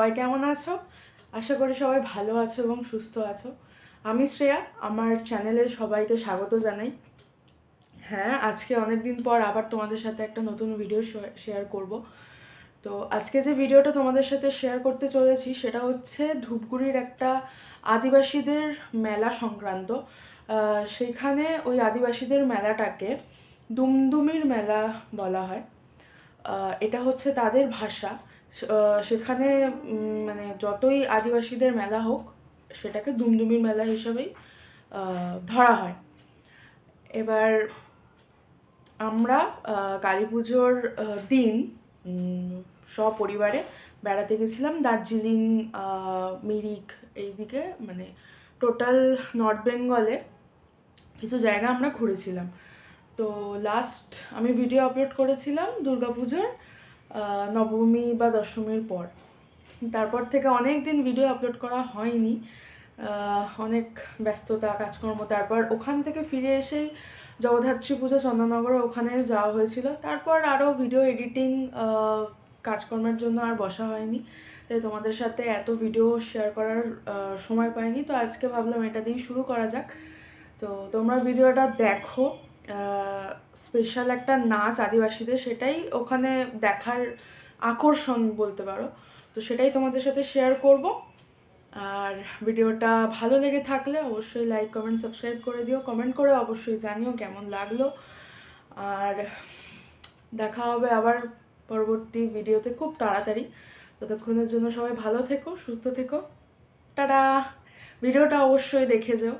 সবাই কেমন আছো? আশা করি সবাই ভালো আছো এবং সুস্থ আছো। আমি শ্রেয়া, আমার চ্যানেলে সবাইকে স্বাগত জানাই। হ্যাঁ আজকে অনেক দিন পর আবার তোমাদের সাথে একটা নতুন ভিডিও শেয়ার করব। তো আজকে যে ভিডিওটা তোমাদের সাথে শেয়ার করতে চলেছি, সেটা হচ্ছে ধূপগুড়ির একটা আদিবাসীদের মেলা সংক্রান্ত। সেখানে ওই আদিবাসীদের মেলাটাকে দুমদুমির মেলা বলা হয়। এটা হচ্ছে তাদের ভাষা। সেখানে মানে যতই আদিবাসীদের মেলা হোক, সেটাকে দুমদুমির মেলা হিসাবেই ধরা হয়। এবার আমরা কালী পুজোর দিন সপরিবারে বেড়াতে গেছিলাম দার্জিলিং মিরিক এইদিকে মানে টোটাল নর্থ বেঙ্গলে কিছু জায়গা আমরা ঘুরেছিলাম। তো লাস্ট আমি ভিডিও আপলোড করেছিলাম দুর্গাপুজোর নবমী বা দশমীর পর। তারপর থেকে অনেক দিন ভিডিও আপলোড করা হয়নি। অনেক ব্যস্ততা, কাজকর্ম। তারপর ওখান থেকে ফিরে এসেই জগদ্ধাত্রী পুজো চন্দননগরে ওখানে যাওয়া হয়েছিল। তারপর আরও ভিডিও এডিটিং কাজকর্মের জন্য আর বসা হয়নি। তাই তোমাদের সাথে এত ভিডিও শেয়ার করার সময় পাইনি। তো আজকে ভাবলাম এটা দিয়েই শুরু করা যাক। তো তোমরা ভিডিওটা দেখো। স্পেশাল একটা নাচ আদিবাসীদের, সেটাই ওখানে দেখার আকর্ষণ বলতে পারো। তো সেটাই তোমাদের সাথে শেয়ার করব। আর ভিডিওটা ভালো লেগে থাকলে অবশ্যই লাইক কমেন্ট সাবস্ক্রাইব করে দিও। কমেন্ট করে অবশ্যই জানিও কেমন লাগল। আর দেখা হবে আবার পরবর্তী ভিডিওতে খুব তাড়াতাড়ি। ততক্ষণের জন্য সবাই ভালো থেকো, সুস্থ থেকো। টাটা! ভিডিওটা অবশ্যই দেখে যেও।